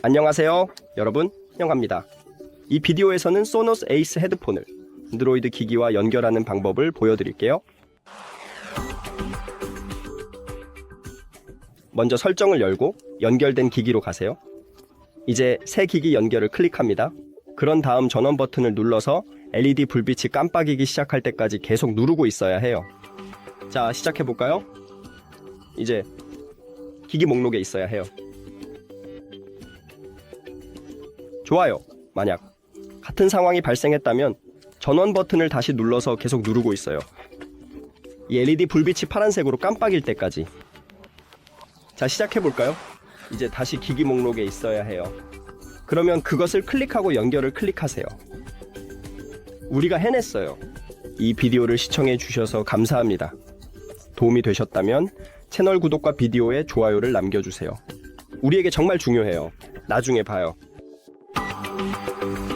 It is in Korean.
안녕하세요. 여러분, 영갑니다. 이 비디오에서는 소노스 에이스 헤드폰을 안드로이드 기기와 연결하는 방법을 보여드릴게요. 먼저 설정을 열고 연결된 기기로 가세요. 이제 새 기기 연결을 클릭합니다. 그런 다음 전원 버튼을 눌러서 LED 불빛이 깜빡이기 시작할 때까지 계속 누르고 있어야 해요. 자, 시작해 볼까요? 이제 기기 목록에 있어야 해요. 좋아요. 만약 같은 상황이 발생했다면 전원 버튼을 다시 눌러서 계속 누르고 있어요. 이 LED 불빛이 파란색으로 깜빡일 때까지. 자, 시작해 볼까요? 이제 다시 기기 목록에 있어야 해요. 그러면 그것을 클릭하고 연결을 클릭하세요. 우리가 해냈어요. 이 비디오를 시청해 주셔서 감사합니다. 도움이 되셨다면 채널 구독과 비디오에 좋아요를 남겨주세요. 우리에게 정말 중요해요. 나중에 봐요. Thank you.